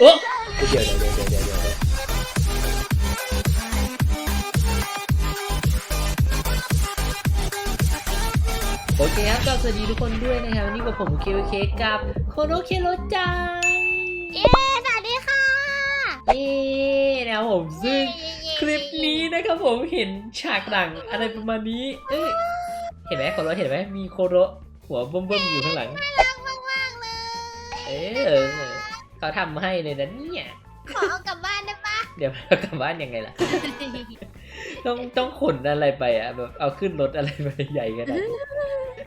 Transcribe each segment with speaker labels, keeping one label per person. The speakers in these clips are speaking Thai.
Speaker 1: โอ้เดี๋ยวเดี๋ยวเดี๋ยวเดี๋ยวเดี๋ยวเดี๋ยวโอเคครับก็สวัสดีทุกคนด้วยนะครับวันนี่กับผมเคเคกับโคโนเคโรจัง
Speaker 2: เย้สวัสดีค่ะ
Speaker 1: เย้นะครับผมซึ่งคลิปนี้นะครับผมเห็นฉากหลังอะไรประมาณนี้ เอ้ยเห็นไหมโคโรเห็นไหมมีโคโรหัวเบิ่มๆอยู่ข้างหลัง
Speaker 2: รักมากมากๆเลย
Speaker 1: เออ เขาทำให้เลยนะเนี่ย
Speaker 2: ขอเอากลับบ้านได้ปะ
Speaker 1: เดี๋ยวเรากลับบ้านยังไงล่ะ ต้องต้องขนอะไรไปอะแบบเอาขึ้นรถอะไรไปใหญ่ขนาดนี้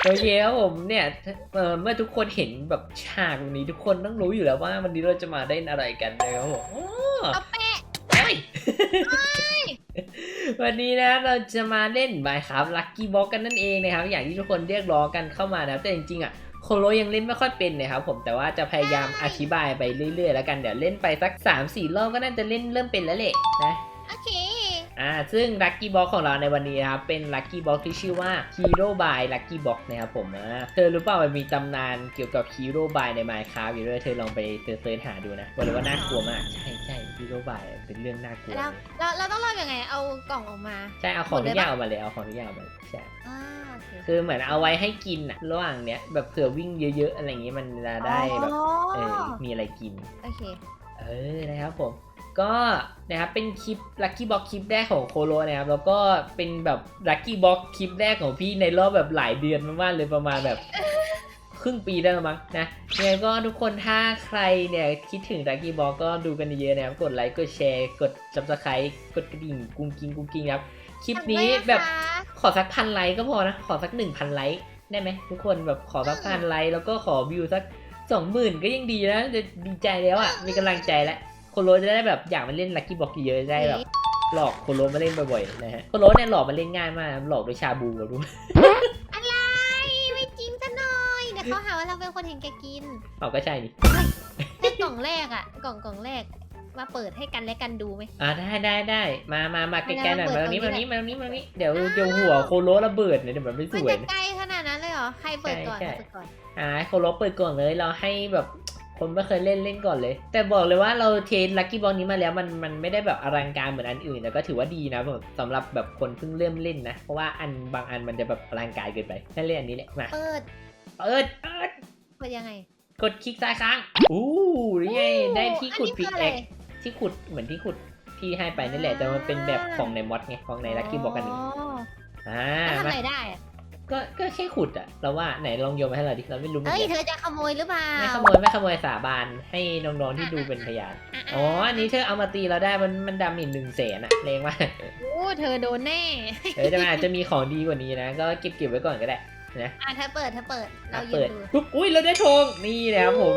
Speaker 1: โอเคครับผมเนี่ยเอ่อเมื่อทุกคนเห็นแบบฉากแบบนี้ทุกคนต้องรู้อยู่แล้วว่าวันนี้เราจะมาเล่นอะไรกันนะครับผมอ้อ
Speaker 2: เอาแปะ
Speaker 1: เฮ้ย วันนี้นะเราจะมาเล่น Minecraft Lucky Box กันนั่นเองนะครับ อย่างที่ทุกคนเรียกร้องกันเข้ามานะแต่จริงๆอะ โลยังเล่นไม่ค่อยเป็นนะครับผมแต่ว่าจะพยายามอธิบายไปเรื่อยๆ แล้วกันเดี๋ยวเล่นไปสัก 3-4 รอบก็น่าจะเล่นเริ่มเป็นแล้วแหละนะ
Speaker 2: โอเค
Speaker 1: อ่าซึ่ง Lucky Box ของเราในวันนี้นะครับเป็น Lucky Box ที่ชื่อว่า Hero by Lucky Box นะครับผมอ่าเธอรู้เปล่ามันมีตำนานเกี่ยวกับ Hero by ใน Minecraft อยู่ด้วยเธอลองไปเซิร์ชหาดูนะบอกเลยว่าน่ากลัวมากใช่ใช่ Hero by เป็นเรื่องน่ากลัว
Speaker 2: เราเราเราต้องรอยังไงเอากล่องออกมา
Speaker 1: ใช่เอาของ
Speaker 2: หมดเล
Speaker 1: ทุ
Speaker 2: ย
Speaker 1: กอย่าง
Speaker 2: ปะ
Speaker 1: ออกมาเลยเอาของทุกอย่างออกมาเลยใช่
Speaker 2: อ่าโอเค
Speaker 1: คือเหมือนเอาไว้ให้กินอะระหว่างเนี้ยแบบเผื่อวิ่งเยอะ ๆ อะไรอย่างงี้มันจะได้แบบ
Speaker 2: อ๋อ
Speaker 1: เออมีอะไรกิน
Speaker 2: โอเค
Speaker 1: เออนะครับผม ก็นะครับเป็นคลิป Lucky Box คลิปแรกของโคโรนะครับแล้วก็เป็นแบบ Lucky Box คลิปแรกของพี่ในรอบแบบหลายเดือนมากๆเลยประมาณแบบครึ่งปีได้แล้วมั้งนะยังไงก็ทุกคนถ้าใครเนี่ยคิดถึง Lucky Box ก็ดูกันเยอะๆนะครับ กดไลค์ กดแชร์ กด subscribe กดกระดิ่ง กุ้งกิ้งกุ้งกิ้งครับ คลิปนี้แบบ
Speaker 2: ทำไมอะคะ
Speaker 1: ขอสักพันไลค์ก็พอนะ ขอสักหนึ่งพันไลค์ได้ไหมทุกคนแบบขอสักพันไลค์แล้วก็ขอวิวสักสองหมื่นก็ยังดีนะ จะดีใจแล้วอะ มีกำลังใจแล้ว โคโรจะได้แบบอยากมาเล่นลักกี้บ็อกเยอะๆได้แบบหลอกโคโรมาเล่นบ่อยๆนะฮะโคโรเนี่ยหลอกมาเล่นง่ายมากหลอกด้วยชาบูกับรู้
Speaker 2: อะไรไม่จริงซะหน่อยเดี๋ยวเขาหาว่าเราเป็นคนเห็นแกกิน
Speaker 1: เอาก็ใช่นี่
Speaker 2: แต่กล่องแรกอะกล่องกล่องแรกมาเปิดให้กันและกันดูไหม
Speaker 1: อ่าได้ได้ได้มามามาใกล้ๆหน่อย
Speaker 2: เปิ
Speaker 1: มา
Speaker 2: ด
Speaker 1: ตรงนี้
Speaker 2: ตร
Speaker 1: มางตรง
Speaker 2: นี้
Speaker 1: นี้มาตรงนี้มาตรงนี้เดี๋ยวเดี๋ยวหัวโคโรระเบิดเนี่ยเดี๋ยวมันไม่
Speaker 2: มัน
Speaker 1: สวย
Speaker 2: จะ
Speaker 1: นะ
Speaker 2: ไกลขนาดนั้นเลยเหรอใครเปิดก่อน
Speaker 1: ใช่
Speaker 2: ใครเปิดก่อน
Speaker 1: อ่าให้โคโรเปิดก่อนเลยเราให้แบบ คนไม่เคยเล่นเล่นก่อนเลย แต่บอกเลยว่าเราเทรนลักกี้บอลนี้มาแล้วมันมันไม่ได้แบบอลังการเหมือนอันอื่นแต่ก็ถือว่าดีนะแบบสำหรับแบบคนเพิ่งเริ่มเล่นนะ เพราะว่าอันบางอันมันจะแบบอลังการเกินไปให้เล่นอันนี้แหละมา
Speaker 2: เปิด
Speaker 1: เปิดเปิด
Speaker 2: เปิดยังไง
Speaker 1: กดคลิกซ้ายค้างอู้นี่ไงได้ที่ขุด
Speaker 2: อัน
Speaker 1: พิ
Speaker 2: นี้
Speaker 1: ก
Speaker 2: คืออะไร
Speaker 1: แอ็กที่ขุดเหมือนที่ขุดที่ให้ไปนั่นแหละแต่มันเป็นแบบของในมอดไงของในลักกี้บอกกันนี้
Speaker 2: อ๋อ
Speaker 1: อ่า
Speaker 2: แล้วทำ
Speaker 1: มา
Speaker 2: อะไรได้อะ
Speaker 1: ก็ก็แค่ขุดอะเราว่าไหนลองโยนมาให้เราดิเราไม่รู้เหมือน
Speaker 2: เอ้ย
Speaker 1: กัน
Speaker 2: เธอจะขโมยหรือเปล่า
Speaker 1: ไม่ขโมยไม่ขโมยสาบานให้น้องๆที่ดูเป็นพยานะะอ๋ออันนี้เธอเอามาตีเราได้มันมันดามินหนึ่งแสนอะแรงมาก
Speaker 2: โอ้เธอโดนแน่
Speaker 1: เฮ้ยแต่มันอาจจะมีของดีกว่านี้นะ ก็เก็บเก็บไว้ก่อนก็ได้
Speaker 2: อะเธอเปิดเธอเปิดเรา
Speaker 1: อะ
Speaker 2: ยื
Speaker 1: เปิ
Speaker 2: น
Speaker 1: ด
Speaker 2: ดู
Speaker 1: ปุ๊บอุ้ยเราได้ทองนี่นะครับผม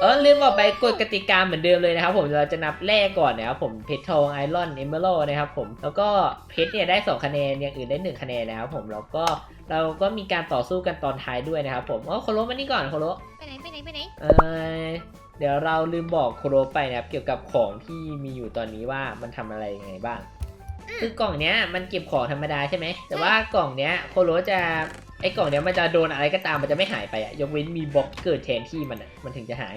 Speaker 1: เออลืมบอกไปกฎกติกาเหมือนเดิมเลยนะครับผมเราจะนับแรกก่อนนะครับผมเพชรทองไอรอนเอเมอรัลนะครับผมแล้วก็เพชรเนี่ยได้ 2 คะแนนอย่างอื่นได้ 1 คะแนนนะครับผมแล้วก็ เราก็มีการต่อสู้กันตอนท้ายด้วยนะครับผมอ๋อโคโรมานี่ก่อนโคโร
Speaker 2: ไปไหนไปไหนไปไหน
Speaker 1: เออเดี๋ยวเราลืมบอกโคโรไปนะครับ เกี่ยวกับของที่มีอยู่ตอนนี้ว่ามันทำอะไรยังไงบ้าง คือกล่องเนี้ยมันเก็บของธรรมดาใช่ไหม แต่ว่ากล่องเนี้ยโคโรจะไอ้กล่องเนี้ยมันจะโดนอะไรก็ตามมันจะไม่หายไปอะยกเว้นมีบล็อกเกิดแทนที่มันอะมันถึงจะหาย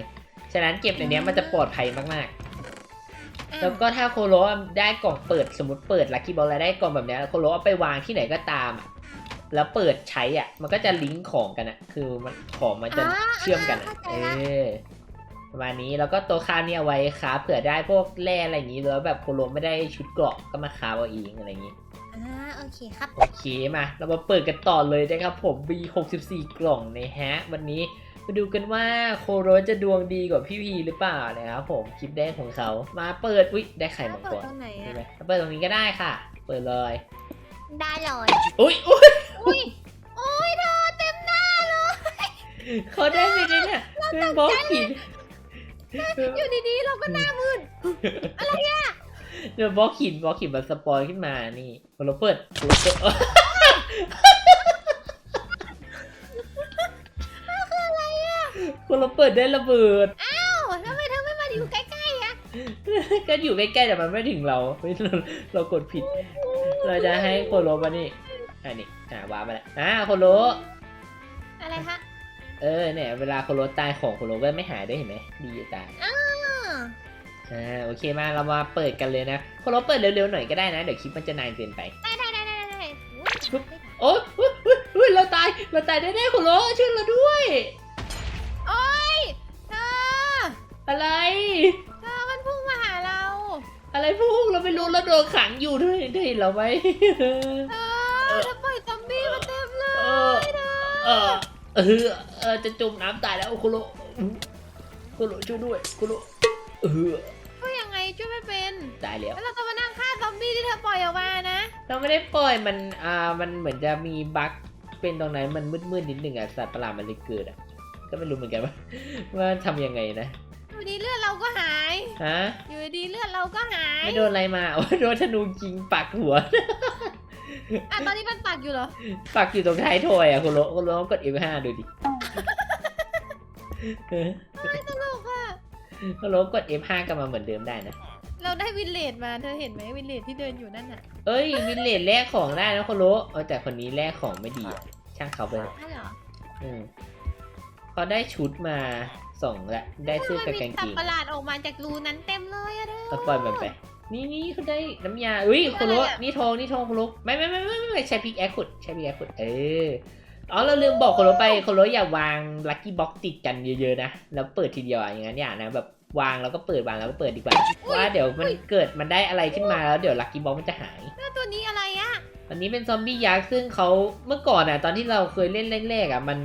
Speaker 1: ฉะนั้นเก็บในเนี้ยมันจะปลอดภัยมากๆ
Speaker 2: อ้า
Speaker 1: แล้วก็ถ้าโคโรได้กล่องเปิดสมมติเปิดลัคกี้บอลแล้วได้กล่องแบบเนี้ยโคโรเอาไปวางที่ไหนก็ตามอะ แล้วเปิดใช้อะ มันก็จะลิงก์ของกันอะ คือมันของมันจะ
Speaker 2: อ่า
Speaker 1: เชื่อมกันอะ
Speaker 2: เข้า
Speaker 1: เอ
Speaker 2: ใจละ
Speaker 1: อประมาณนี้แล้วก็ตัวคาเนี่ยเอาไว้ค้าเผื่อได้พวกแร่อะไรอย่างนี้แล้วแบบโคโรไม่ได้ชุดเกราะก็มาค้าเอาเองอะไรอย่างนี้
Speaker 2: อ่าโอเคครับ
Speaker 1: โอเคมา เรามาเปิดกันต่อเลยนะครับผม B64 กล่องนะฮะ วันนี้มาดูกันว่าโคโรจะดวงดีกว่าพี่พีหรือเปล่านะครับผมคลิปแรกของเขา มาเปิดอุ้ยได้ไข่มัง
Speaker 2: เปิ
Speaker 1: ก
Speaker 2: ด
Speaker 1: ร
Speaker 2: ตรงไหน
Speaker 1: ใช่
Speaker 2: อะ
Speaker 1: ไหมเปิดตรงนี้ก็ได้ค่ะ เปิดเลย
Speaker 2: ได้เลย
Speaker 1: อุ้ยอุ้ย
Speaker 2: อุ้ยโอ้ยเธอเต็มหน้าเลย
Speaker 1: เขาได้ไหมเนี่ยเป็นบล็อกหิน
Speaker 2: อยู่ดีๆเราก็หน้ามืด
Speaker 1: เดี๋ยวบล็อกหินบล็อกหินมันสปอยขึ้นมานี่พอเราเปิดเราเปิดพอเราเปิดได้ระเบิด
Speaker 2: เอ้าทำไมเธอไม่มาอยู่ใกล้ๆอะ
Speaker 1: ก็อยู่ใกล้ๆแต่มันไม่ถึงเราเฮ้ยเราเรากดผิด เราจะให้โคโรมานี่ อันนี้อ่าวาร์ปมาแล้วอ่าโคโร
Speaker 2: อะไรคะ
Speaker 1: เออเนี่ยเวลาโคโรตายของโคโรก็ไม่หายด้วยเห็นไหมดีจะตาย
Speaker 2: อ่า
Speaker 1: อ่าโอเคมาเรามาเปิดกันเลยนะโคโรเปิดเร็วๆหน่อยก็ได้นะ เดี๋ยวคลิปมันจะนานเกินไป
Speaker 2: ได้ได้ได้ได้ได้
Speaker 1: โอ้ยเฮ้ยเฮ้ยเฮ้ยเราตายเราตายแน่ๆโคโรช่วยเราด้วย
Speaker 2: โอ๊ยเธอ
Speaker 1: อะไร
Speaker 2: เธอมันพุ่งมาหาเรา
Speaker 1: อะไรพวกเราไม่รู้เราโดนขังอยู่ด้วยได้เห็นเราไหม
Speaker 2: เธอ เธอปล่อยซอมบี้มาเต็มเล
Speaker 1: เอยอ
Speaker 2: เธอ
Speaker 1: เออเออเออจะจมน้ำตายแล้วโคโรโคโรช่วยด้วยโคโรเออ
Speaker 2: ช่วยยังไงช่วยไม่เป็น
Speaker 1: ตายแล้ว
Speaker 2: แล้วเราจะมานั่งฆ่าซอมบี้ที่เธอปล่อยออกมานะ
Speaker 1: เราไม่ได้ปล่อยมันอ่ามันเหมือนจะมีบั๊กเป็นตรงไหนมันมืดๆนิดนึงอะสัตว์ประหลาดมันเลยเกิดอะก็ไม่รู้เหมือนกันว่าว่าทำยังไงนะ
Speaker 2: อยู่ดีเลือดเราก็หาย
Speaker 1: ฮะ
Speaker 2: อยู่ดีเลือดเราก็หาย
Speaker 1: ไม่โดนอะไรมาโอ้โดนธนูยิงปักหัว
Speaker 2: อะตอนนี้มันปักอยู่เหรอ
Speaker 1: ปักอยู่ตรงท้ายทอยอะคุณโลคุณโลกด F5 ดูดิ
Speaker 2: ตลกอะ
Speaker 1: คุณโลกด F5 กลับมาเหมือนเดิมได้นะ
Speaker 2: เราได้วินเลดมา เธอเห็นไหมวินเลดที่เดินอยู่นั่นน่ะ
Speaker 1: เอ้ยวินเลดแลกของได้นะคุณโลเอาแต่คนนี้แลกของไม่ดีอะช่างเขาไปเถอะ
Speaker 2: นั่นเหรอ
Speaker 1: อืมเขาได้ชุดมาสองละ ได้เสื้อกับ
Speaker 2: ทำไม
Speaker 1: กาง
Speaker 2: มี
Speaker 1: เก
Speaker 2: สัต
Speaker 1: ง
Speaker 2: ว์ประหลาดออกมาจากรูนั้นเต็มเลยอะเธอ
Speaker 1: เอาปล่อยมันไป นี่นี่เขาได้น้ำยาอุ้ยคุณโล
Speaker 2: อะไรอะ
Speaker 1: นี่ทองนี่ทองคุณโลไม่ไม่ไม่ไม่ไม่ไม่ใช้พิกแอคขุดใช้พิกแอคขุดเอออ๋อเราลืมบอกคุณโลไปคุณโลอย่าวางลัคกี้บ็อกติดกันเยอะๆนะแล้วเปิดทีเดียวอะอย่างนั้นอย่านะแบบวางแล้วก็เปิดวางแล้วก็เปิดดีกว่าว่าเดี๋ยวมันเกิดมันได้อะไรขึ้นมาแล้วเดี๋ยวลัคกี้บ็อกมันจะหาย
Speaker 2: แล้วตัวนี้อะไรอะ
Speaker 1: อันนี้เป็นซอมบี้ยักษ์ซึ่งเขาเมื่อก่อนอะตอนที่เราเคยเล่นแรกๆอะมัน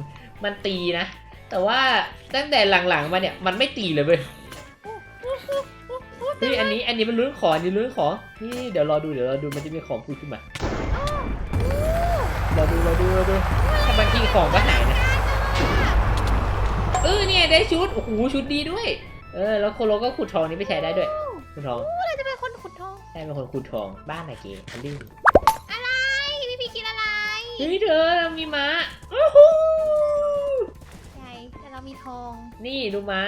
Speaker 1: มันตีนะ แต่ว่าตั้งแต่หลังๆมาเนี่ยมันไม่ตีเลยเว้ย เฮ้ยอันนี้อันนี้มันลุ้นขออันนี้ลุ้นขอนี่เดี๋ยวรอดูเดี๋ยวรอดูมันจะมีของพูดขึ้นมารอดูรอดูรอดูถ้าบางทีของก็หายนะเออเนี่ยได้ชุดโอ้โหชุดดีด้วย เออแล้วโคโลก็ขุดทองนี้ไปใช้ได้ด้วยขุดทอง
Speaker 2: เราจะเป็นคนขุดทอง
Speaker 1: ใช่เป็นคนขุดทองบ้านไหนเกย์อันดื้อ
Speaker 2: อะไรพี่พี่กินอะไร
Speaker 1: เฮ้ยเธอเรามีม้าโอ้โห
Speaker 2: ใช่แต่เรามีทอง
Speaker 1: นี่ดูม้า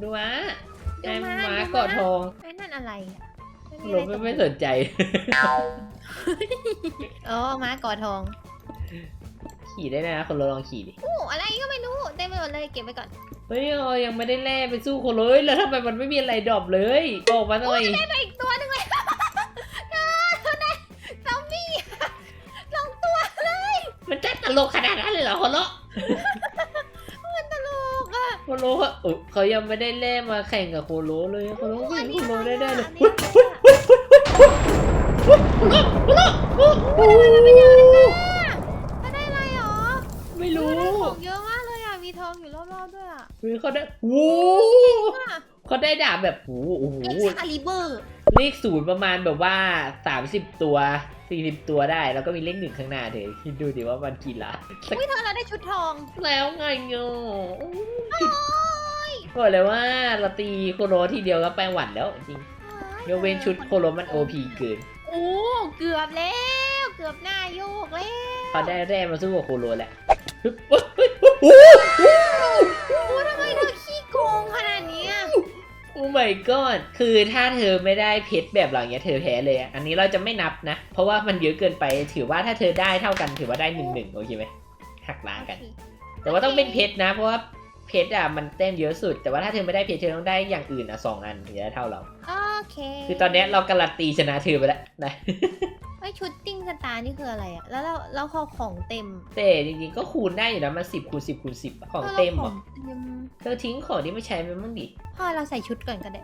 Speaker 1: ดูม้า
Speaker 2: ดู
Speaker 1: แม่
Speaker 2: ม้า
Speaker 1: ม้า
Speaker 2: ดู
Speaker 1: เกาะทอง
Speaker 2: ไอ้นั่นอะไรอะไม่มี
Speaker 1: โล
Speaker 2: อะไร
Speaker 1: ไม่
Speaker 2: ตก
Speaker 1: ไม่สนใจ
Speaker 2: อ๋อม้าเกาะทอง
Speaker 1: ขี่ได้นะคนโลลองขี่ดิ
Speaker 2: อู้อะไรก็ไม่รู้เต็มไปหมดเลยเก็บไว้ก่อน
Speaker 1: เฮ้ยเรายังไม่ได้แล่ไปสู้คนเลยแล้วทำไมมันไม่มีอะไรดรอปเลยออกมาหน่อย
Speaker 2: ได้ไปอีกตัวหนึงเลยเธอเธอได้ซอมบี้สองตัวเลย
Speaker 1: มันจะตลกขนาดนั้นเลยเหรอคนโล
Speaker 2: มันตลกอะ
Speaker 1: คน โลเขาเออเขายังไม่ได้แล่มาแข่งกับโคโลเลยโคโลไม่
Speaker 2: อัน
Speaker 1: เห็น
Speaker 2: นี้
Speaker 1: โค
Speaker 2: อะ
Speaker 1: โล
Speaker 2: ไร
Speaker 1: ได้ได้
Speaker 2: อะ
Speaker 1: เลย
Speaker 2: อันนี้อะไรอะถ้าได้อะไรหรอ
Speaker 1: ไม่รู้
Speaker 2: ได้ของเยอะมากเลยอะมีทองอยู่รอบๆด้วยอะ
Speaker 1: เฮ้ยเขาได้โอ้เขาได้ดาบแบบโอ้โหโอ้โห
Speaker 2: เอ็กซ์คาลิเบอร์
Speaker 1: เลขศูนย์ประมาณแบบว่า 30 ตัว 40ตัวได้ แล้วก็มีเลขหนึ่งข้างหน้าเธอคิดดูดิว่ามันกี่ล้าน
Speaker 2: อุ้ยเธอเราได้ชุดทอง
Speaker 1: แล้วไงเนาะ
Speaker 2: โอ้ย
Speaker 1: บอกเลยว่าเราตีโคโรทีเดียวก็ไปหวั่นแล้วจริงยกเว้นชุดโคโรมันโอพีเกิน
Speaker 2: โอ้เกือบแล้ว เกือบหน้าโยกแล้ว
Speaker 1: เขาได้แร่มาสู้กับโคโรแหละฮึบเฮ้ยเฮ้ยโอ้โห
Speaker 2: โอ้ทำไมเธอขี้โกงขนาดนี้อะ
Speaker 1: โอ้ my god คือถ้าเธอไม่ได้เพชรแบบเหล่านี้เธอแพ้เลยอะอันนี้เราจะไม่นับนะ เพราะว่ามันเยอะเกินไป ถือว่าถ้าเธอได้เท่ากันถือว่าได้หนึ่งหนึ่งโอเคไหมหักล้างกัน แต่ว่าต้องเป็นเพชรนะ เพราะว่า เพชรอะมันเต้นเยอะสุด แต่ว่าถ้าเธอไม่ได้เพชรเธอต้องได้อย่างอื่นอะสองอันถึงจะได้เท่าเรา
Speaker 2: โอเค
Speaker 1: คือตอนเนี้ยเราการันตีชนะเธอไปแล้วนะ
Speaker 2: ไอชุดติ้งสตาร์นี่คืออะไรอะแล้วเราเราพอของเต็ม
Speaker 1: แต่จริงๆก็คูณได้อยู่นะมันสิบคูณสิบคูณสิบของเต็มเหรอ
Speaker 2: เต็ม
Speaker 1: เธอทิ้งของที่ไม่ใช้ไปมั่งดิ
Speaker 2: พ่อเราใส่ชุดก่อนก็ได้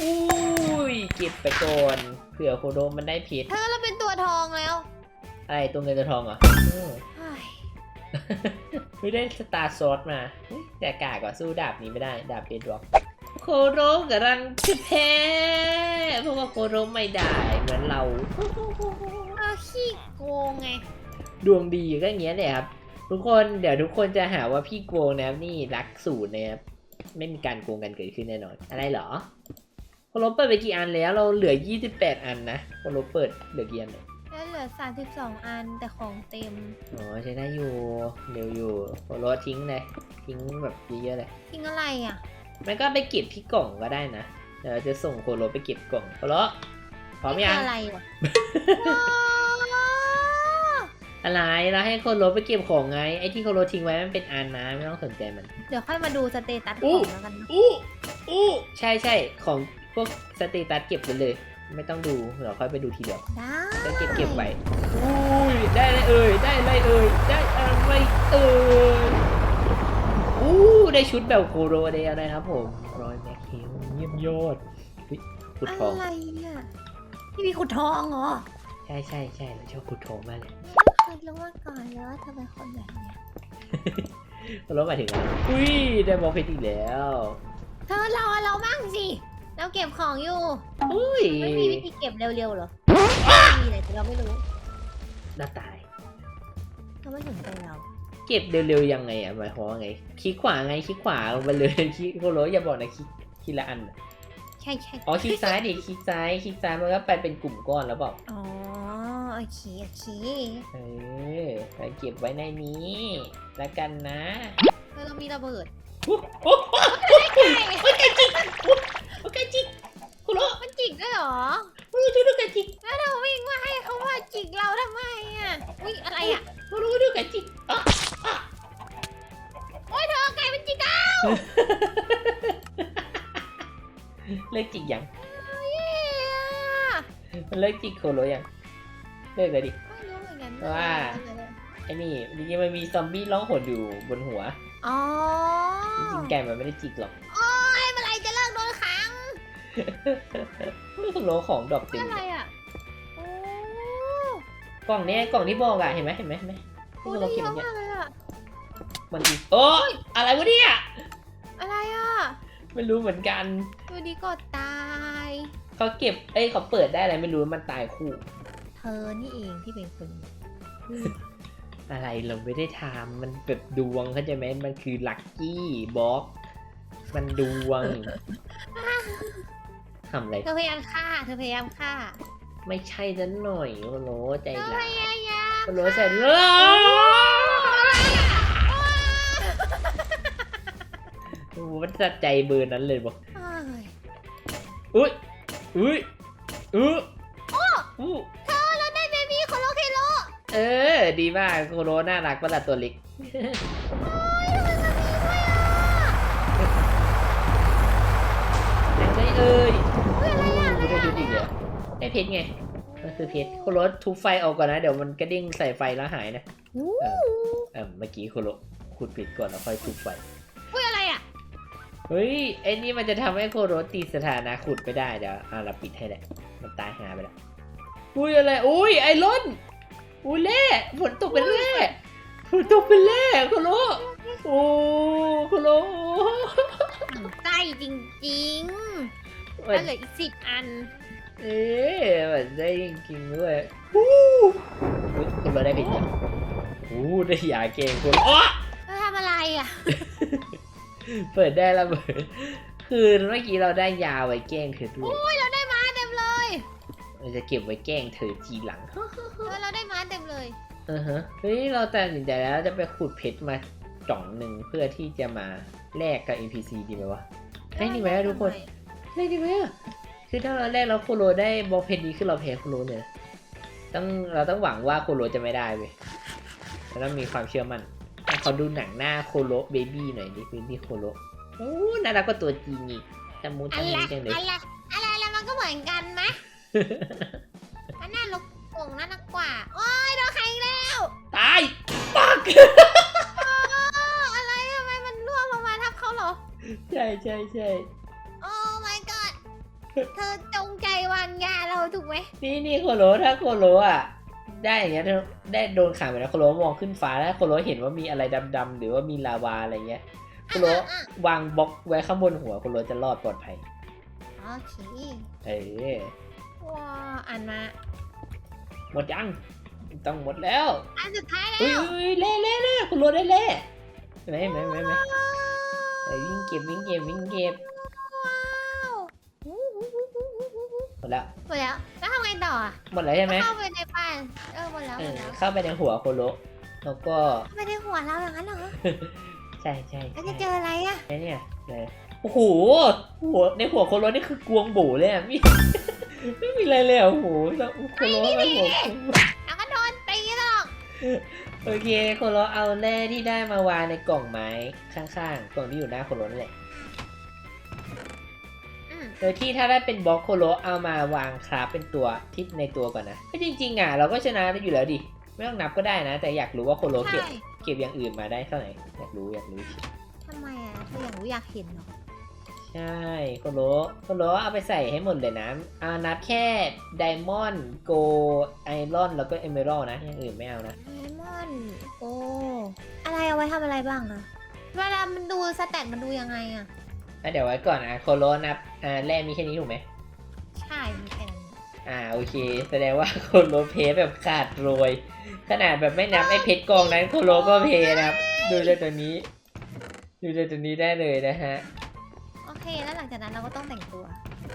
Speaker 1: อุ้ยเก็บไปก่อนเผื่อโคโดมมันได้เพชร
Speaker 2: เธอเราเป็นตัวทองแล้ว
Speaker 1: อะไรตัวเงินตัวทองเหรออืม
Speaker 2: เฮ้ย
Speaker 1: ไม่ได้สตาร์ซอสมาอุ๊ยแต่กากกว่าสู้ดาบนี้ไม่ได้ ดาบเพชรร็อกโคโดกำลังจะแพ้เพราะว่าโคโดไม่ได้เหมือนเรา
Speaker 2: เออขี้โกงไง
Speaker 1: ดวงดีก็อย่างเงี้ยแหละครับ ทุกคนเดี๋ยวทุกคนจะหาว่าพี่โกงนะครับนี่รักสูตรนะครับไม่มีการโกงกันเกิดขึ้นแน่นอน อะไรเหรอโคโรเปิดไปกี่อันแล้ว เราเหลือ 28 อันนะโคโรเปิดเหลือกี่อันเนี่ย
Speaker 2: แล้วเหลือ32 อันแต่ของเต็ม
Speaker 1: อ๋อใช้ได้อยู่เร็วอยู่โคโรทิ้งเลย ทิ้งแบบเยอะๆเลย
Speaker 2: ทิ้งอะไรอะ
Speaker 1: มันก็ไปเก็บที่กล่องก็ได้นะ เดี๋ยวเราจะส่งโคโรไปเก็บกล่องโคโรพร้อมยัง
Speaker 2: นี่คือะไรวะว้าว
Speaker 1: อะไรเราให้โคโรไปเก็บของไง ไอ้ที่โคโรทิ้งไว้มันเป็นอันนะไม่ต้องสนใจมัน
Speaker 2: เดี๋ยวค่อยมาดูสเตตัสข
Speaker 1: อู้
Speaker 2: องแล้วกันนะ
Speaker 1: อู้อู้ใช่ใช่ของพวกสเตตัสเก็บไปเลย ไม่ต้องดูเดี๋ยวค่อยไปดูทีเดียว
Speaker 2: ได้
Speaker 1: ก็เก็บเก็บไว้อุ้ยได้อะไรเอ่ยได้อะไรเอ่ยได้อะไรเอ่ยอู้ได้ชุดแบบโคโรเดลนะครับผมรอยแม็กฮิลเยี่ยมยอดเฮ้ยขุดทอง
Speaker 2: อะไรเนี่ยพี่มีขุดทองเหรอ
Speaker 1: ใช่ใช่ใช่เราชอบขุดทองมากเลย
Speaker 2: ไม่เคยรู้มาก่อนเลยว่าเธอเป็นคนแบบเนี้ย
Speaker 1: เราหมายถึงอะไรอุ้ยได้บอลเพชรอีกแล้ว
Speaker 2: เธอรอเราบ้างสิ เราเก็บของอยู่
Speaker 1: อุ้ย
Speaker 2: ไม่มีวิธีเก็บเร็วๆเหรอมีเลยแต่เราไม่รู้
Speaker 1: หน้าตาย
Speaker 2: เขาไม่สนใจเรา
Speaker 1: เก็บเร็วๆยังไงอะหมายความว่าไงคลิกขวาไงคลิกขวาลงไปเลยคลิกโคโรอย่าบอกนะคลิกทีละอันอะ
Speaker 2: ใช่ใช่
Speaker 1: อ๋อคลิกซ้ายดิคลิกซ้ายคลิกซ้ายมันก็ไปเป็นกลุ่มก้อนแล้วเปล่า
Speaker 2: อ๋อโอเคโอเค
Speaker 1: เออไปเก็บไว้ในนี้ แล้วกันนะ
Speaker 2: เธอเรามีระเบิด
Speaker 1: โอ้โหโอ เคจิกโคโร
Speaker 2: มันจิกด้วยเหรอ
Speaker 1: โคโรดูดูกันจิก
Speaker 2: แล้วเราวิ่งมาให้เขาว่าจิกเราทำไมอะอุ้ยอะไรอะ
Speaker 1: โคโรดูกันจิกอะ
Speaker 2: โอ้ยเธอไก่มันจิกอะ
Speaker 1: เลิกจิกยัง
Speaker 2: เย้
Speaker 1: มันเลิกจิกโคโรยังเลิกเลยดิ
Speaker 2: ไม่รู้เหมือนกัน
Speaker 1: ว่า ไอ้นี่จริงๆมันมีซอมบี้ร้องโหดอยู่บนหัว
Speaker 2: อ๋อ
Speaker 1: จริงๆไก่มันไม่ได้จิกหรอก
Speaker 2: ไม่
Speaker 1: โคโรของดอกเต็ม
Speaker 2: อะไร
Speaker 1: เลย
Speaker 2: อะโอ้
Speaker 1: กล่องเนี้ยกล่องที่บอกอะเห็นไหมเห็นไหมเห็นไหม
Speaker 2: โห
Speaker 1: ที่โคโร
Speaker 2: ได้
Speaker 1: เก็
Speaker 2: เย
Speaker 1: บ
Speaker 2: อะ
Speaker 1: เนี่ย
Speaker 2: มากเลยอะ
Speaker 1: มันอีกโอ้อะไรวะเนี่ย
Speaker 2: อะไรอะ
Speaker 1: ไม่รู้เหมือนกัน
Speaker 2: ดูดีก็ตาย
Speaker 1: เขาเก็บเอ้ยเขาเปิดได้อะไรไม่รู้มันตายคู่
Speaker 2: เธอนี่เองที่เป็นคน
Speaker 1: อะไรเราไม่ได้ทำมันแบบดวงเข้าใจไหมมันคือลัคกี้บ็อกมันดวง ทำอะไร
Speaker 2: เธอพยายามฆ่า เธอพยายามฆ่า
Speaker 1: ไม่ใช่ซะหน่อยโคโรใจ
Speaker 2: เธอ
Speaker 1: ร้า
Speaker 2: พ
Speaker 1: ย
Speaker 2: ยายาม
Speaker 1: โคโรเสร็จแล้วโอ้โหมันจัดใจเบอร์นั้นเลยบอก
Speaker 2: เอ้ย
Speaker 1: อุ้ยอุ้ยอู้อู้
Speaker 2: เธอเราได้เบบี้ของโลเคโล
Speaker 1: เออ ดีมากโคโรน่ารักประหลาดตัวเล็กไหนได้เอ่ย
Speaker 2: เฮ้ยอะ ไรอะ
Speaker 1: ไม่ได้ยุดอีกเลยได้เพชรไงมันคือเพชรโคโรทุบไฟออกก่อนนะ เดี๋ยวมันกระดิ่งใส่ไฟแล้วหายนะ
Speaker 2: โอ้
Speaker 1: เออเมื่อกี้โคโรขุดปิดก่อนแล้วค่อยทุบไฟ
Speaker 2: เฮ้ยอะไรอะ
Speaker 1: เฮ้ยไอ้นี่มันจะทำให้โคโรตีสถานะขุดไม่ได้เดี๋ยวอ่าเราปิดให้แหละ มันตายหาไปแล้วอุ้ยอะไร อุ้ยไอรอนอุ้ยเล่ฝนตกเป็นเล่ฝนตกเป็นเล่โคโรโอ้โคโร
Speaker 2: ใจจริงๆ
Speaker 1: มั
Speaker 2: แล้ว
Speaker 1: น
Speaker 2: เหลืออีกสิบอัน
Speaker 1: เอ๊ะมันได้จริงๆด้วยอู้อุ๊ยคุณเราได้เพชรยังอู้ได้ยาเก่งคุณอ๋อ
Speaker 2: เธอทำอะไรอะ
Speaker 1: เปิดได้แล้วเบิดคือเมื่อกี้เราได้ยาไว้แกล้งเธอด้วย
Speaker 2: โอ้ยเราได้ม้าเต็มเลย
Speaker 1: เราจะเก็บไว้แกล้งเธอทีหลัง
Speaker 2: เธอเราได้ม้าเต็มเลย
Speaker 1: อือฮะเฮ้ยเราตัดสินใจแล้วจะไปขุดเพชรมาจ่องหนึ่งเพื่อที่จะมาแลกกับ NPC ดีไหมวะได้นี่ไหมอะทุกคน ได้ดีไหมอะคือถ้าเราแลกแล้วโคโรได้บล็อกเพชรนี้คือเราแพ้โคโรเนี่ยนะต้องเราต้องหวังว่าโคโรจะไม่ได้เว้ยเราต้องมีความเชื่อมั่นให้เขาดูหนังหน้าโคโรเบบี้หน่อยดิเบบี้โคโรโอ้น่ารักกว่าตัวจริงอีกตะมู
Speaker 2: อะ
Speaker 1: ตะ
Speaker 2: ไร
Speaker 1: มีจังเลย
Speaker 2: อะไรอะไรอะไรมันก็เหมือนกันไหมอันน่าลกโป่งน่ารักกว่า โอ้ยโดนใครอีกแล้ว
Speaker 1: ตายปัก
Speaker 2: อ๋ออะไรทำไมมันร่วงลงมาทับเขาเหรอ
Speaker 1: ใช่ใช่ใช่
Speaker 2: โอ้ my god เธอจงใจวางยาเราถูกไหม
Speaker 1: นี่นี่โคโรถ้าโคโรอะ ได้อย่างเงี้ยถ้าได้โดนขังไปแล้วโคโรมองขึ้นฟ้าแล้วโคโรเห็นว่ามีอะไรดำๆหรือว่ามีลาวาอะไรเงี้ยโคโร
Speaker 2: อะอะ
Speaker 1: วางบล็อกไว้ข้างบนหัวโคโรจะรอดปลอดภัย
Speaker 2: โอเค
Speaker 1: เออ
Speaker 2: ว้าอ่านมา
Speaker 1: หมดยังต้องหมดแล้ว
Speaker 2: อันสุดท้ายแล้ว
Speaker 1: อุ้ยอุ้ยเล่เล่เล่โคโรได้เล่เห็นไหมเห็นไหมเห็นไหมเห็นไหมเออวิ่งเก็บวิ่งเก็บวิ่งเก็บ มดแล้ว
Speaker 2: หมดแล้วแล้วทำไงต่ออะ
Speaker 1: หมดแล้วใช่ไหม
Speaker 2: เข้าไปในบ้านเออหมดแล้ว
Speaker 1: เอ
Speaker 2: หม
Speaker 1: อ
Speaker 2: ดแล้ว
Speaker 1: เข้าไปในหัวโคโรแล้วก็
Speaker 2: ไม่ได้หัวเราอย่างนั้นเหรอ
Speaker 1: ใช่ใช่
Speaker 2: แล้ว
Speaker 1: ใช่
Speaker 2: จะเจออะไรอะ
Speaker 1: ไอ้เนี่ยเลยโอ้โห หัวในหัวโคโรนี่คือกวงโบเลยอะมีไม่มีอะไรเลยอะโอ้โหแล้วโคโรไอ้หัว
Speaker 2: แล้วก็โดนตีหรอก
Speaker 1: โอเคโคโรเอาแร่ที่ได้มาวางในกล่องไม้ข้างๆกล่องที่อยู่หน้าโคโรนั่นแหละ
Speaker 2: อืม
Speaker 1: โดยที่ถ้าได้เป็นบล็อกโคโรเอามาวางคราฟเป็นตัวที่ในตัวก่อนนะไม่จริงๆอะเราก็ชนะไปอยู่แล้วดิ ไม่ต้องนับก็ได้นะ แต่อยากรู้ว่าโคโรเก็บ
Speaker 2: ใช่
Speaker 1: เก็บอย่างอื่นมาได้เท่าไหร่ อยากรู้อยากรู้
Speaker 2: ทำไมอะเธออยากรู้อยากเห็นเหรอ
Speaker 1: ใช่โคโรโคโรเอาไปใส่ให้หมดเลยนะเอานับแค่ไดมอนด์โกไอรอนแล้วก็เอเมอรัลนะอย่างอื่นไม่เอานะ
Speaker 2: ไดมอนด์โอ้อะไรเอาไว้ทำอะไรบ้างอะเวลามันดูสแต็กมันดูยังไงอะ
Speaker 1: อะเดี๋ยวไว้ก่อนนะโคโรนับอ่าแร่มีแค่นี้ถูกไหม
Speaker 2: ใช่มีแค่นั้น
Speaker 1: อ่าโอเค แสดงว่าโคโลเพแบบขาดโรยขนาดแบบไม่นับไอ้เพชรกองนั้นโคโลก็เพนะครับ ดูจากตัวนี้ ดูจากตัวนี้ได้เลยนะฮะ
Speaker 2: โอเค แล้วหลังจากนั้นเราก็ต้องแต่งตัว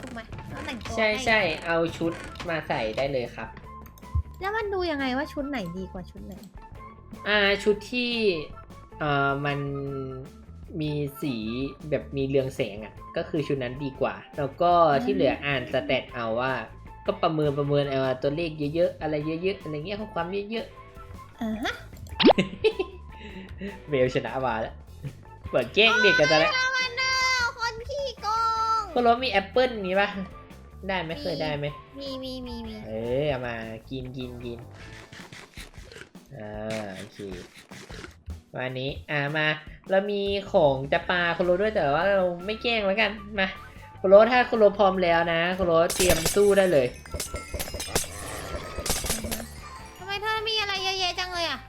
Speaker 2: ถูกไหมต้องแต่งตัว
Speaker 1: ใช่
Speaker 2: ห้
Speaker 1: ใช่เอาชุดมาใส่ได้เลยครับ
Speaker 2: แล้วมันดูยังไงว่าชุดไหนดีกว่าชุดไหน
Speaker 1: อ่าชุดที่เอ่อมัน มีสีแบบมีเรืองแสงอะ ก็คือชุดนั้นดีกว่า แล้วก็ที่เหลืออ่านสแตทเอาว่า ก็ประเมินประเมินเอาตัวเลขเยอะๆ อะไรเยอะๆ อะไรเงี้ยข้อความเยอะ
Speaker 2: อ่าฮะ
Speaker 1: ๆเบลชนะมาแล้วเปิดแกล้งเด็กกันซะแล้ว
Speaker 2: ลาวันเดอร์คนขี้โกง
Speaker 1: โคโรมีแอปเปิลนี้ปะได้ไหมเคยได้ไหม
Speaker 2: มีมีมีมี
Speaker 1: เออเอามากินกินกินอ่าโอเค วันนี้อ่ามา เรามีของจะปาโคโรด้วยแต่ว่าเราไม่แกล้งแล้วกันมาโคโรถ้าโคโรพร้อมแล้วนะโคโรเตรียมสู้ได้เลย
Speaker 2: ทำไมเธอมีอะไรเยอะแยะจังเลยอะ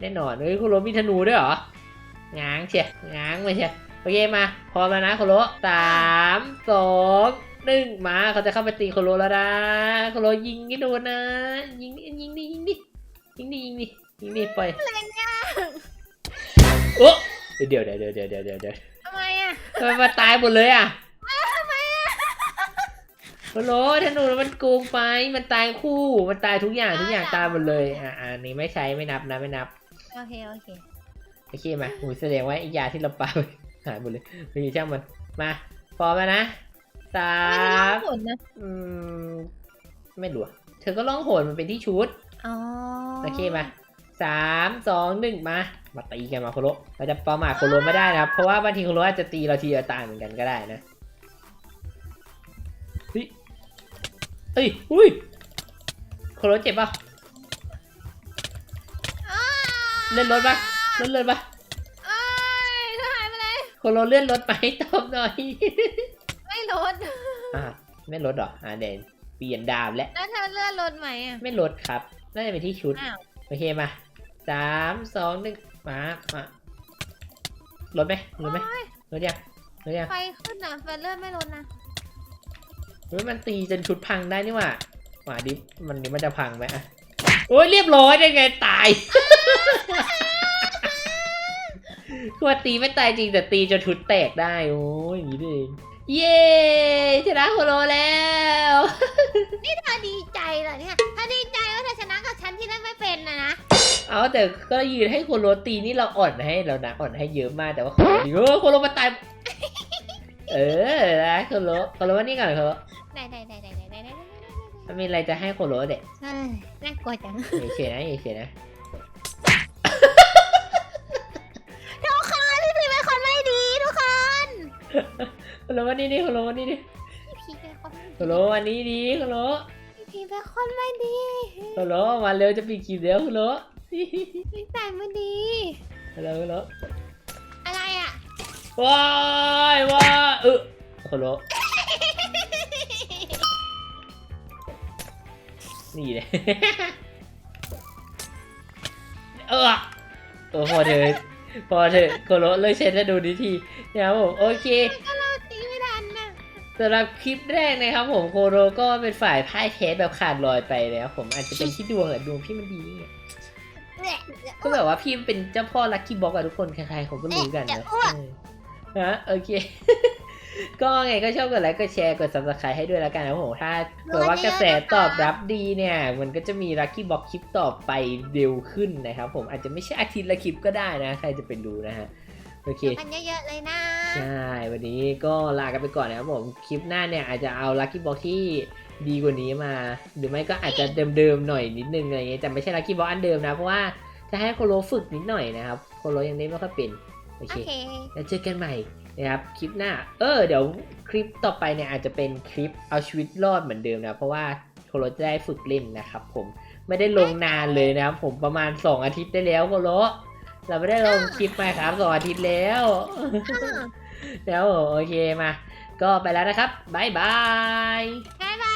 Speaker 1: แน่นอนเฮ้ยโคโรมีธนูด้วยเหรอง้างเชียง้างมาเชียโอเคมา พร้อมแล้วนะโคโรสามสองหนึ่งมาเขาจะเข้าไปตีโคโรแล้วนะโคโรยิงให้โดนนะ ยิงดิยิงดิยิงดิยิงดิยิงดิยิงดิปล่อย
Speaker 2: แรงอะ
Speaker 1: โอ้เดี๋ยวเดี๋ยวเดี๋ยวเดี๋ยวเดี๋ยวเดี๋ยวเดี๋ยว
Speaker 2: ทำไมอะ
Speaker 1: ทำไมมาตายหมดเลยอะ
Speaker 2: ทำไมอะ
Speaker 1: โคโรธนูมันโกงไป มันตายคู่ มันตายทุกอย่างทุกอย่างตายหมดเลย อะอ่านี่ไม่ใช้ไม่นับนะไม่นับ
Speaker 2: โอเคโอเค
Speaker 1: โอเคมาหูแสดงว่าไอ้ยาที่เราปาไปหายหมดเลยโอเคช่างมัน มาพร้อมแล้วนะสา
Speaker 2: ไม่
Speaker 1: ม
Speaker 2: ต้องผลนะ
Speaker 1: อืมไม่รู้อะเธอก็ล่องโหนมันเป็นที่ชุด
Speaker 2: อ๋อ
Speaker 1: โอเคมาสามสองหนึ่งมา มาตีกันมาโคโรเราจะประมาทโคโรไม่ได้นะครับ เพราะว่าบางทีโคโรอาจจะตีเราทีละตายเหมือนกันก็ได้นะเฮ้ยเอ้ยอุ้ยโคโรเจ็บปะ
Speaker 2: อ้า
Speaker 1: เลื่อนรถปะเลื่อนรถปะ
Speaker 2: เอ้ยเธอหายไปเลย
Speaker 1: โคโรเลื่อนรถไปตอบหน่อย
Speaker 2: ไม่ลด
Speaker 1: อ่าไม่ลดเหรออ่าเดนเปลี่ยนดาบแล้ว
Speaker 2: แล้วเธอเลื่อนลดไหมอะ
Speaker 1: ไม่ลดครับ น่าจะเป็นที่ชุด
Speaker 2: อ้าว
Speaker 1: โอเคมา สามสองหนึ่งมามาลดไหมลดไหม
Speaker 2: โอ๊ย
Speaker 1: ลดยังลดยัง
Speaker 2: ไฟขึ้นอะไฟเลื่อนไม่ลดนะ
Speaker 1: เฮ้ยมันตีจนชุดพังได้นี่หว่าหมาดิมันนี่มันจะพังไหมอะโอ้ยเรียบร้อยได้ไงตายคือว่าตีไม่ตายจริงแต่ตีจนชุดแตกได้โอ้ยอย่างนี้นี่เองเย้ชนะโคโรแล้ว
Speaker 2: เธอดีใจเหรอเนี่ยเธอดีใจ ฉันที่เล่นไม่เป็นนะนะ
Speaker 1: เอาแต่ก็ยืนให้โคโรตีนี่เราอ่อนให้แล้วนะอ่อนให้เยอะมากแต่ว่าโคโรดีโอ้โคโรมาตายเออนะโคโรโคโรว่านี่ก่อนโคโร
Speaker 2: ได้ได้ได้ได้ได้ได้ได้
Speaker 1: มันมีอะไรจะให้โคโรเด็ก
Speaker 2: เฮ้ยน่ากลัวจัง
Speaker 1: เฉยๆนะเฉยๆนะ
Speaker 2: ทุกคนพี่พีเป็นคนไม่ดีทุกคน
Speaker 1: โคโรว่านี่ดิโคโรว่านี่ดิ
Speaker 2: พี่พีเป็นคนไม่
Speaker 1: โคโรวันนี้ดิโคโร
Speaker 2: พี่พีเป็นคนไม่ดี
Speaker 1: โคโรมาเร็วจะปิดคลิปแล้วโคโร
Speaker 2: นิสัยไม่ดี
Speaker 1: โคโรโคโร
Speaker 2: อะไรอะ
Speaker 1: ว้ายว้ายเออโคโรนี่เลยเออเออพอเธอพอเธอโคโรเลิกใช้แล้วดูดีทีนะครับผมโอเค สำหรับคลิปแรกนะครับผมโคโรก็เป็นฝ่ายพ่ายแพ้แบบขาดลอยไปแล้วผมอาจจะเป็นที่ดวงอะดวงพี่มันดีไง
Speaker 2: แหละ
Speaker 1: ก็แบบว่าพี่เป็นเจ้าพ่อลัคกี้บ็อกอะทุกคนใครๆเขาก็รู้กันนะ
Speaker 2: เอ๊ะจะอ้วก
Speaker 1: เออฮะโอเค ก็ไงก็ชอบกดไลค์กดแชร์กด subscribe ให้ด้วยแล้วกันนะครับผมถ้าเกิดว่ากระแสตอบรับดีเนี่ย มันก็จะมีลัคกี้บ็อกคลิปต่อไปเร็วขึ้นนะครับผมอาจจะไม่ใช่อาทิตย์ละคลิปก็ได้นะ ใครจะเป็นดูนะฮะ โอเค
Speaker 2: กันเยอะๆเลยนะ
Speaker 1: ใช่ วันนี้ก็ลากันไปก่อนนะครับผม คลิปหน้าเนี่ยอาจจะเอาลัคกี้บ็อกที่ดีกว่านี้มา หรือไม่ก็อาจจะเดิมๆหน่อยนิดนึงอะไรเงี้ยแต่ไม่ใช่ลัคกี้บ็อกอันเดิมนะ เพราะว่าจะให้โคโลฝึกนิดหน่อยนะครับ โคโลยังเล่นไม่ค่อยเป็น โอ
Speaker 2: โอ
Speaker 1: เค
Speaker 2: เค
Speaker 1: แล้วเจอกันใหม่นะครับ คลิปหน้า เออ เดี๋ยวคลิปต่อไปเนี่ยอาจจะเป็นคลิปเอาชีวิตรอดเหมือนเดิมนะ เพราะว่าโคโลจะได้ฝึกเล่นนะครับผม ไม่ได้ลงนานเลยนะครับผมประมาณ 2 อาทิตย์ได้แล้วโคโล เราไม่ได้ลงคลิปมาครับสองอาทิตย์แล้ว
Speaker 2: อ่า
Speaker 1: แล้วโอเคมา ก็ไปแล้วนะครับบายบาย
Speaker 2: บ๊าย